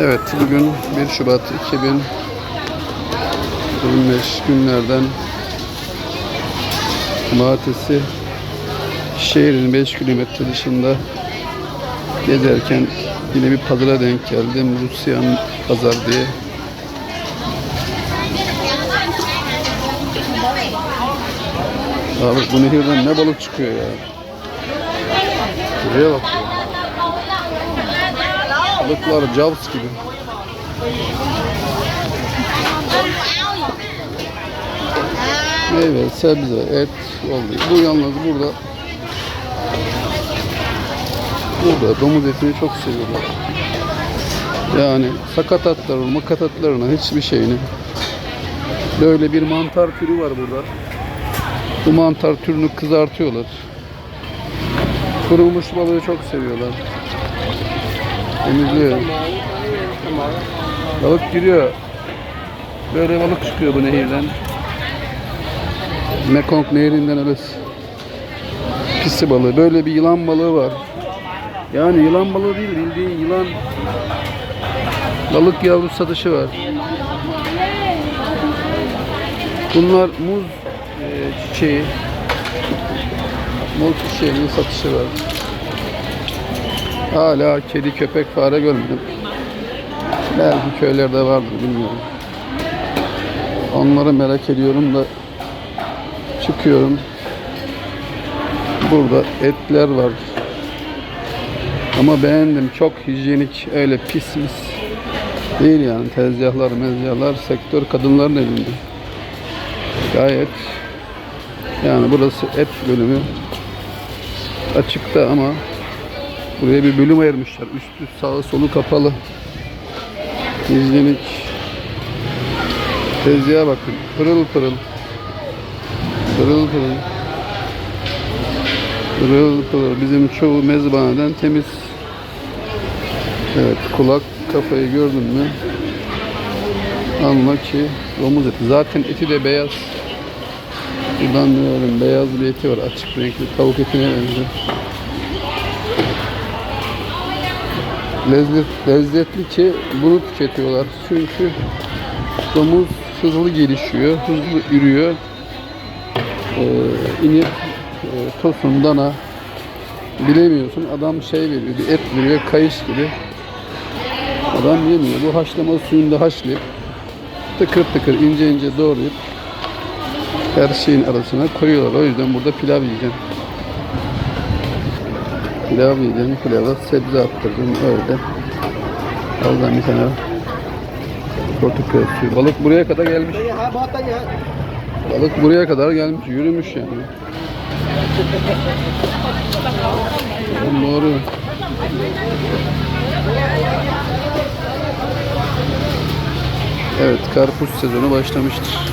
Evet bugün 1 Şubat 2025 günlerden Cumartesi şehrin 5 kilometre dışında gezerken yine bir pazara denk geldim. Rusyan pazar diye. Abi bu nehirden ne balık çıkıyor ya. Buraya bak ya. Balıklar Jaws gibi. Meyve, sebze, et oluyor. Bu yalnız burada burada domuz etini çok seviyorlar. Yani sakatatlarını, makatatlarını hiçbir şeyini. Böyle bir mantar türü var burada. Bu mantar türünü kızartıyorlar. Kurumuş balığı çok seviyorlar. Temizliyor. Balık giriyor. Böyle balık çıkıyor bu nehirden. Mekong nehrinden öyle pisi balığı. Böyle bir yılan balığı var. Yani yılan balığı değil bildiğin yılan balık yavru satışı var. Bunlar muz e, çiçeği. Muz çiçeğinin satışı var. Hala kedi, köpek, fare görmedim. Belki köylerde vardır bilmiyorum. Onları merak ediyorum da çıkıyorum. Burada etler var. Ama beğendim. Çok hijyenik. Öyle pis mis değil yani. Tezgahlar, mezgahlar, sektör kadınların elinde. Gayet yani burası et bölümü açıkta ama buraya bir bölüm ayırmışlar. Üstü sağı solu kapalı. Hijyenik. Tezgaha bakın. Pırıl pırıl. Pırıl pırıl. Pırıl pırıl. Bizim çoğu mezbaneden temiz. Evet kulak kafayı gördün mü? Anla ki domuz eti. Zaten eti de beyaz. Buradan görelim beyaz bir eti var açık renkli tavuk etine benziyor. Lezzet, lezzetli ki bunu tüketiyorlar. Çünkü domuz hızlı gelişiyor, hızlı ürüyor. Ee, inip e, tosun, dana bilemiyorsun. Adam şey veriyor, bir et veriyor, kayış gibi. Adam yemiyor. Bu haşlama suyunda haşlayıp tıkır tıkır ince ince doğrayıp her şeyin arasına koyuyorlar. O yüzden burada pilav yiyeceğim. Pilav yiyeceğim. Pilava sebze attırdım öyle. Aldım bir tane portakal suyu. Balık buraya kadar gelmiş. Balık buraya kadar gelmiş. Yürümüş yani. Doğru. Evet, karpuz sezonu başlamıştır.